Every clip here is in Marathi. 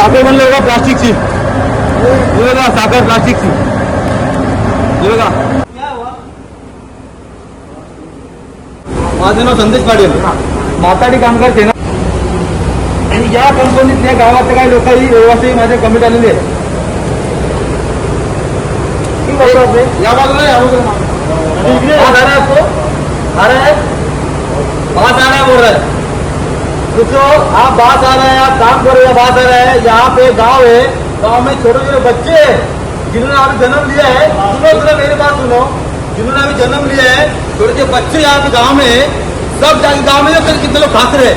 साखर बनले बघा प्लास्टिकची. हे बघा साखर प्लास्टिकची. हे बघा. माझं नाव संदेश पाटील. माताडी कामगार सेना. आणि या कंपनीतल्या गावातल्या काही लोकही रहिवासी माझे कमी आलेले आहेत. या बाजूला या बाजूला. बास आ रहा है आपको आ रहा है बास आ रहा है बोल रहा है दोस्तों आप बात आ रहे हैं, आप काम कर रहे हैं, बात आ रहा है। यहाँ पे गाँव है, गाँव में छोटे छोटे बच्चे हैं, जिन्होंने अभी जन्म लिया है। सुनो सुनो, मेरी बात सुनो। जिन्होंने अभी जन्म लिया है, छोटे छोटे बच्चे यहाँ पे गाँव में सब जाके गाँव में देखो कितने लोग खाते रहे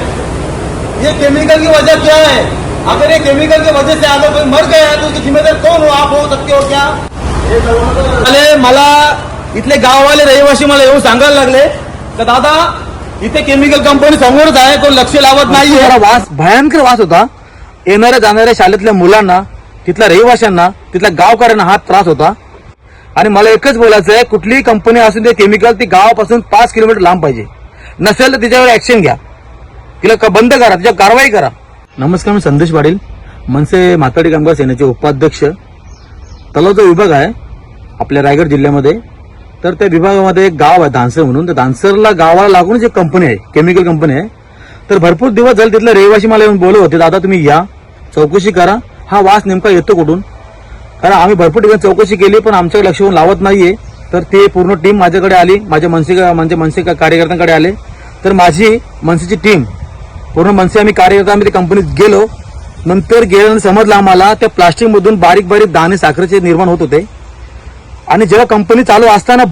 ये केमिकल की वजह क्या है? अगर ये केमिकल की वजह से अगर कोई मर गया है तो उसकी जिम्मेदार कौन हो? आप हो सकते हो क्या? अरे, मला इथले गाववाले रहिवासी मला येऊन सांगायला लागले। का दादा इथे केमिकल कंपनी समोरच आहे कोण लक्ष लावत नाहीये. जरा वास भयंकर वास होता. येणाऱ्या जाणाऱ्या शाळेतल्या मुलांना तिथल्या रहिवाशांना तिथल्या गावकऱ्यांना हा त्रास होता. आणि मला एकच बोलायचं आहे कुठलीही कंपनी असून ते केमिकल ती गावापासून पाच किलोमीटर लांब पाहिजे. नसेल तर तिच्यावर ऍक्शन घ्या. तिला क- बंद करा तिच्यावर कारवाई करा. नमस्कार मी संदेश पाटील. मनसे म्हाताडी कामगार सेनेचे उपाध्यक्ष. तलाव जो विभाग आहे आपल्या रायगड जिल्ह्यामध्ये. तर त्या विभागामध्ये एक गाव आहे धानसर म्हणून. तर धानसरला गावाला लागूनच एक कंपनी आहे केमिकल कंपनी आहे तर भरपूर दिवस झाले तिथले रहिवासी मला येऊन बोलत होते दादा तुम्ही या चौकशी करा. हा वास नेमका येतो कुठून? कारण आम्ही भरपूर ठिकाणी चौकशी केली पण आमच्याकडे लक्ष होऊन लावत नाहीये. तर ते पूर्ण टीम माझ्याकडे आली माझ्या मनसे म्हणजे मनसे कार्यकर्त्यांकडे आले. तर माझी मनसेची टीम पूर्ण मनसे आम्ही कार्यकर्ता आम्ही त्या कंपनीत गेलो. नंतर गेल्यानंतर समजलं आम्हाला त्या प्लास्टिकमधून बारीक बारीक दाणे साखरेचे निर्माण होत होते. आणि जेव्हा कंपनी चालू असताना